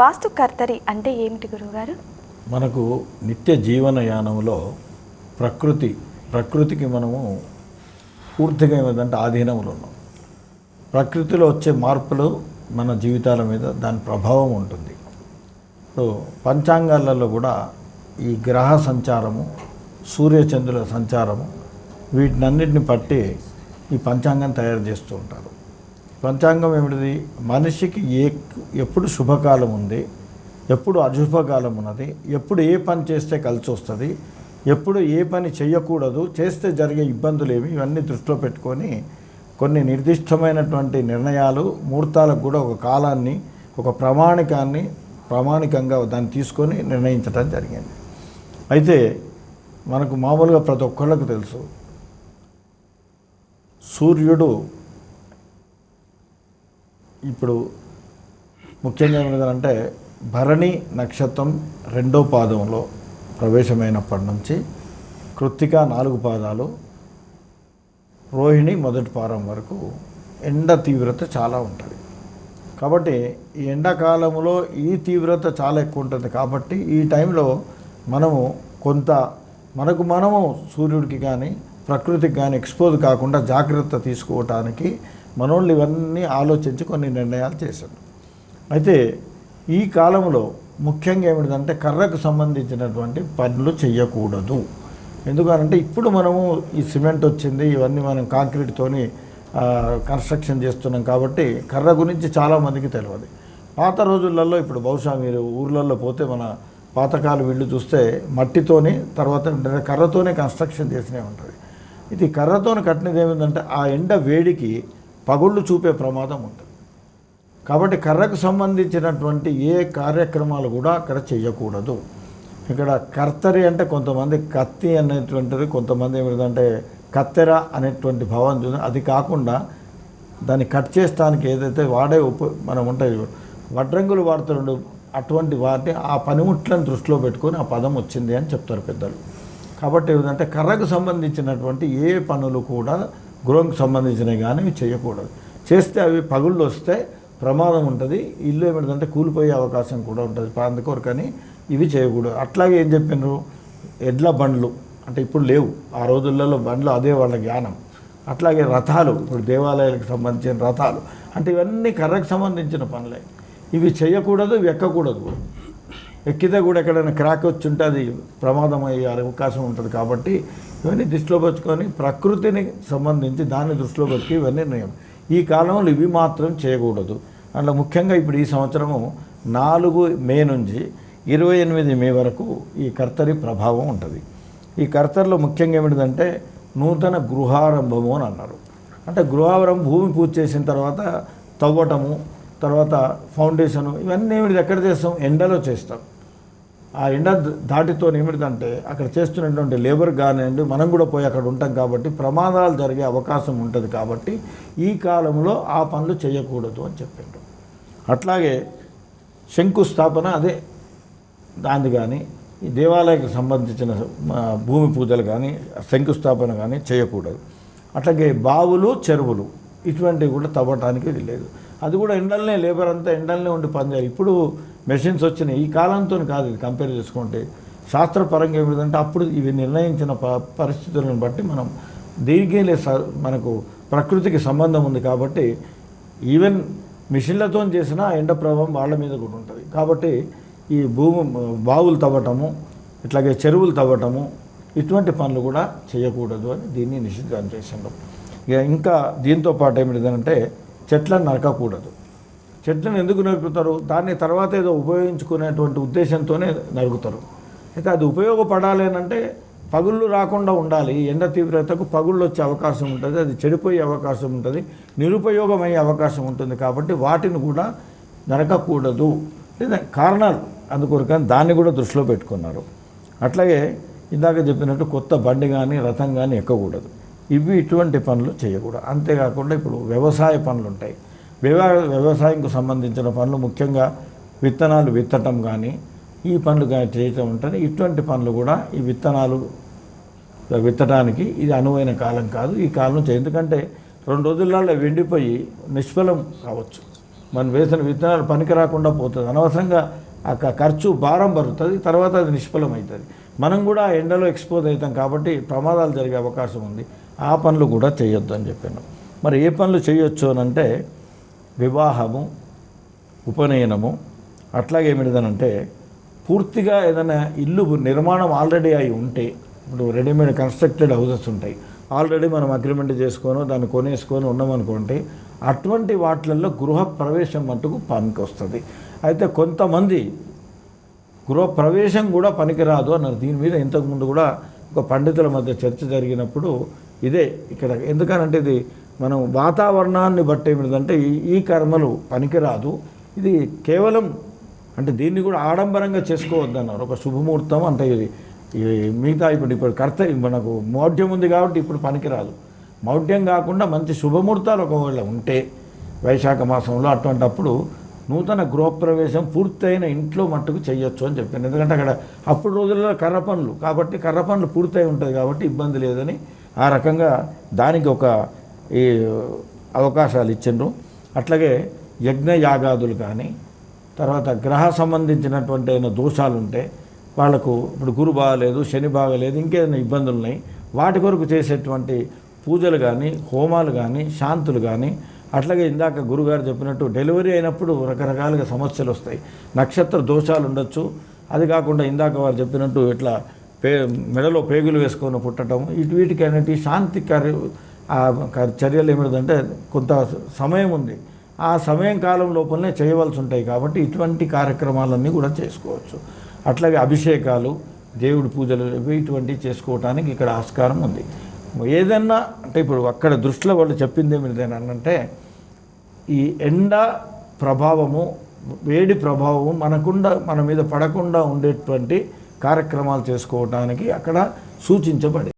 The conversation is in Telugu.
వాస్తు కర్తరి అంటే ఏమిటి గురువుగారు? మనకు నిత్య జీవన యానంలో ప్రకృతి ప్రకృతికి మనము పూర్తిగా ఏమిటంటే ఆధీనంలో ఉన్నాం. ప్రకృతిలో వచ్చే మార్పులు మన జీవితాల మీద దాని ప్రభావం ఉంటుంది. సో పంచాంగాలలో కూడా ఈ గ్రహ సంచారము సూర్యచంద్రుల సంచారము వీటినన్నిటిని పట్టి ఈ పంచాంగం తయారు చేస్తూ ఉంటారు. పంచాంగం ఏమిటిది? మనిషికి ఏ ఎప్పుడు శుభకాలం ఉంది? ఎప్పుడు అశుభకాలం ఉన్నది? ఎప్పుడు ఏ పని చేస్తే కలిసి వస్తుంది ఎప్పుడు ఏ పని చేయకూడదు చేస్తే జరిగే ఇబ్బందులు ఏమి ఇవన్నీ దృష్టిలో పెట్టుకొని కొన్ని నిర్దిష్టమైనటువంటి నిర్ణయాలు ముహూర్తాలకు కూడా ఒక కాలాన్ని ఒక ప్రామాణికాన్ని ప్రామాణికంగా దాన్ని తీసుకొని నిర్ణయించడం జరిగింది. అయితే మనకు మామూలుగా ప్రతి ఒక్కళ్ళకు తెలుసు. సూర్యుడు ఇప్పుడు ముఖ్యంగా ఏమిటంటే భరణి నక్షత్రం రెండో పాదంలో ప్రవేశమైనప్పటి నుంచి కృత్తిక నాలుగు పాదాలు రోహిణి మొదటి పాదం వరకు ఎండ తీవ్రత చాలా ఉంటుంది. కాబట్టి ఈ ఎండాకాలంలో ఈ తీవ్రత చాలా ఎక్కువ ఉంటుంది. కాబట్టి ఈ టైంలో మనము కొంత మనకు మనము సూర్యుడికి కానీ ప్రకృతికి కానీ ఎక్స్పోజ్ కాకుండా జాగ్రత్త తీసుకోవటానికి మనోళ్ళు ఇవన్నీ ఆలోచించి కొన్ని నిర్ణయాలు చేశారు అయితే ఈ కాలంలో ముఖ్యంగా ఏమిటంటే కర్రకు సంబంధించినటువంటి పనులు చేయకూడదు ఎందుకంటే ఇప్పుడు మనము ఈ సిమెంట్ వచ్చింది ఇవన్నీ మనం కాంక్రీట్తోని కన్స్ట్రక్షన్ చేస్తున్నాం కాబట్టి కర్ర గురించి చాలామందికి తెలియదు పాత రోజులలో ఇప్పుడు బహుశా మీరు ఊర్లలో పోతే మన పాతకాలం వీళ్ళు చూస్తే మట్టితోని తర్వాత కర్రతోనే కన్స్ట్రక్షన్ చేసినవి ఉంటుంది. ఇది కర్రతోని కట్టినది ఏమిటంటే ఆ ఎండ వేడికి పగుళ్ళు చూపే ప్రమాదం ఉంటుంది కాబట్టి కర్రకు సంబంధించినటువంటి ఏ కార్యక్రమాలు కూడా అక్కడ చేయకూడదు ఇక్కడ కర్తరి అంటే కొంతమంది కత్తి అనేటువంటిది కొంతమంది ఏమిటంటే కత్తెర అనేటువంటి భావం చూసి అది కాకుండా దాన్ని కట్ చేస్తానికి ఏదైతే వాడే ఉప మనం ఉంటాయి వడ్రంగులు వాడుతుండో అటువంటి వాటిని ఆ పనిముట్లను దృష్టిలో పెట్టుకొని ఆ పదం వచ్చింది అని చెప్తారు పెద్దలు. కాబట్టి ఏమిటంటే కర్రకు సంబంధించినటువంటి ఏ పనులు కూడా గృహంకి సంబంధించినవి కానీ ఇవి చేయకూడదు. చేస్తే అవి పగుళ్ళు వస్తే ప్రమాదం ఉంటుంది. ఇల్లు ఏమిటంటే కూలిపోయే అవకాశం కూడా ఉంటుంది. అందుకొరకని ఇవి చేయకూడదు. అట్లాగే ఏం చెప్పినారు? ఎడ్ల బండ్లు అంటే ఇప్పుడు లేవు. ఆ రోజులలో బండ్లు అదే వాళ్ళ జ్ఞానం. అట్లాగే రథాలు ఇప్పుడు దేవాలయాలకు సంబంధించిన రథాలు అంటే ఇవన్నీ కర్రకు సంబంధించిన పనులే. ఇవి చేయకూడదు ఇవి ఎక్కకూడదు. ఎక్కితే కూడా ఎక్కడైనా క్రాక్ వచ్చి ఉంటే అది ప్రమాదం అయ్యే అవకాశం ఉంటుంది కాబట్టి ఇవన్నీ దృష్టిలో పెట్టుకొని ప్రకృతిని సంబంధించి దాన్ని దృష్టిలో పెట్టి ఇవన్నీ నియమం ఈ కాలంలో ఇవి మాత్రం చేయకూడదు. అందులో ముఖ్యంగా ఇప్పుడు ఈ సంవత్సరము నాలుగు మే నుంచి ఇరవై ఎనిమిది మే వరకు ఈ కర్తరి ప్రభావం ఉంటుంది. ఈ కర్తరిలో ముఖ్యంగా ఏమిటిదంటే నూతన గృహారంభము అని అన్నారు. అంటే గృహారంభం భూమి పూజ చేసిన తర్వాత తవ్వటము తర్వాత ఫౌండేషను ఇవన్నీ ఏమిటి ఎక్కడ చేస్తాం? ఎండలో చేస్తాం. ఆ ఎండ దాటితో ఏమిటంటే అక్కడ చేస్తున్నటువంటి లేబర్ కానివ్వండి మనం కూడా పోయి అక్కడ ఉంటాం కాబట్టి ప్రమాదాలు జరిగే అవకాశం ఉంటుంది కాబట్టి ఈ కాలంలో ఆ పనులు చేయకూడదు అని చెప్పిండ్రు అట్లాగే శంకుస్థాపన అదే దాన్ని కానీ ఈ దేవాలయకు సంబంధించిన భూమి పూజలు కానీ శంకుస్థాపన కానీ చేయకూడదు. అట్లాగే బావులు చెరువులు ఇటువంటివి కూడా తవ్వటానికి లేదు అది కూడా ఎండలనే లేబర్ అంతా ఎండలనే ఉండి పనిచేయాలి. ఇప్పుడు మెషిన్స్ వచ్చినాయి. ఈ కాలంతో కాదు ఇది కంపేర్ చేసుకుంటే. శాస్త్రపరంగా ఏమిటంటే అప్పుడు ఇవి నిర్ణయించిన ప పరిస్థితులను బట్టి మనం దీనికే లే స- మనకు ప్రకృతికి సంబంధం ఉంది కాబట్టి ఈవెన్ మిషన్లతో చేసిన ఎండ ప్రభావం వాళ్ళ మీద కూడా ఉంటుంది. కాబట్టి ఈ భూమి బావులు తవ్వటము ఇట్లాగే చెరువులు తవ్వటము ఇటువంటి పనులు కూడా చేయకూడదు అని దీన్ని నిషిద్ధం చేసిండ్రు. ఇక ఇంకా దీంతో పాటు ఏమిటిదంటే చెట్లను నరకకూడదు. చెట్లను ఎందుకు నరుకుతారు? దాన్ని తర్వాత ఏదో ఉపయోగించుకునేటువంటి ఉద్దేశంతోనే నరుకుతారు. అయితే అది ఉపయోగపడాలి అంటే పగుళ్ళు రాకుండా ఉండాలి. ఎండ తీవ్రతకు పగుళ్ళు వచ్చే అవకాశం ఉంటుంది. అది చెడిపోయే అవకాశం ఉంటుంది. నిరుపయోగం అయ్యే అవకాశం ఉంటుంది కాబట్టి వాటిని కూడా నరకకూడదు. లేదా కారణాలు అందుకొరకని దాన్ని కూడా దృష్టిలో పెట్టుకున్నారు. అట్లాగే ఇందాక చెప్పినట్టు కొత్త బండి కానీ రథం కానీ ఎక్కకూడదు. ఇవి ఇటువంటి పనులు చేయకూడదు. అంతేకాకుండా ఇప్పుడు వ్యవసాయ పనులు ఉంటాయి. వ్యవసాయంకు సంబంధించిన పనులు ముఖ్యంగా విత్తనాలు విత్తటం కానీ ఈ పనులు కానీ చేయటం ఉంటుంది ఇటువంటి పనులు కూడా ఈ విత్తనాలు విత్తడానికి ఇది అనువైన కాలం కాదు ఈ కాలం ఎందుకంటే రెండు రోజులలో వెండిపోయి నిష్ఫలం కావచ్చు. మనం వేసిన విత్తనాలు పనికి రాకుండా పోతుంది. అనవసరంగా ఆ క- ఖర్చు భారం పడుతుంది తర్వాత అది నిష్ఫలం అవుతుంది. మనం కూడా ఆ ఎండలో ఎక్స్పోజ్ అవుతాం కాబట్టి ప్రమాదాలు జరిగే అవకాశం ఉంది. ఆ పనులు కూడా చేయొద్దు అని చెప్పాను. మరి ఏ పనులు చేయొచ్చు అని అంటే వివాహము ఉపనయనము అట్లాగే ఏమిటిదనంటే పూర్తిగా ఏదైనా ఇల్లు నిర్మాణం ఆల్రెడీ అయి ఉంటే ఇప్పుడు రెడీమేడ్ కన్స్ట్రక్టెడ్ హౌసెస్ ఉంటాయి ఆల్రెడీ మనం అగ్రిమెంట్ చేసుకొని దాన్ని కొనేసుకొని ఉన్నామనుకోండి అటువంటి వాటిలలో గృహ ప్రవేశం మట్టుకు పనికి వస్తుంది అయితే కొంతమంది గృహ ప్రవేశం కూడా పనికిరాదు అన్నారు. దీని మీద ఇంతకుముందు కూడా ఒక పండితుల మధ్య చర్చ జరిగినప్పుడు ఇదే ఇక్కడ. ఎందుకనంటే ఇది మనం వాతావరణాన్ని బట్టి ఏమిటంటే ఈ ఈ కర్మలు పనికిరాదు. ఇది కేవలం అంటే దీన్ని కూడా ఆడంబరంగా చేసుకోవద్దన్నారు. ఒక శుభముహూర్తం అంటే ఇది మిగతా ఇప్పుడు ఇప్పుడు కర్త మనకు మౌఢ్యం ఉంది కాబట్టి ఇప్పుడు పనికిరాదు. మౌఢ్యం కాకుండా మంచి శుభముహూర్తాలు ఒకవేళ ఉంటే వైశాఖ మాసంలో అటువంటప్పుడు నూతన గృహప్రవేశం పూర్తయిన ఇంట్లో మట్టుకు చేయొచ్చు అని చెప్పాను. ఎందుకంటే అక్కడ అప్పుడు రోజుల్లో కర్ర పనులు కాబట్టి కర్ర పనులు పూర్తయి ఉంటుంది కాబట్టి ఇబ్బంది లేదని ఆ రకంగా దానికి ఒక ఈ అవకాశాలు ఇచ్చిండ్రు. అట్లాగే యజ్ఞ యాగాదులు కానీ తర్వాత గ్రహ సంబంధించినటువంటి ఏమైనా దోషాలు ఉంటే వాళ్ళకు ఇప్పుడు గురు బాగలేదు శని బాగలేదు ఇంకేదైనా ఇబ్బందులు ఉన్నాయి వాటి కొరకు చేసేటువంటి పూజలు కానీ హోమాలు కానీ శాంతులు కానీ అట్లాగే ఇందాక గురుగారు చెప్పినట్టు డెలివరీ అయినప్పుడు రకరకాలుగా సమస్యలు వస్తాయి. నక్షత్ర దోషాలు ఉండొచ్చు. అది కాకుండా ఇందాక వారు చెప్పినట్టు ఇట్లా పే మెడలో పేగులు వేసుకొని పుట్టడం ఇటు వీటికి అనేటి శాంతి కార్య చర్యలు ఏమిటంటే కొంత సమయం ఉంది. ఆ సమయం కాలం లోపలనే చేయవలసి ఉంటాయి కాబట్టి ఇటువంటి కార్యక్రమాలన్నీ కూడా చేసుకోవచ్చు. అట్లాగే అభిషేకాలు దేవుడి పూజలు ఇటువంటివి చేసుకోవటానికి ఇక్కడ ఆస్కారం ఉంది. ఏదన్నా అంటే ఇప్పుడు అక్కడ దృష్టిలో వాళ్ళు చెప్పింది ఏమిటంటే ఈ ఎండ ప్రభావము వేడి ప్రభావము మనకుండా మన మీద పడకుండా ఉండేటువంటి కార్యక్రమాలు చేసుకోవటానికి అక్కడ సూచించబడి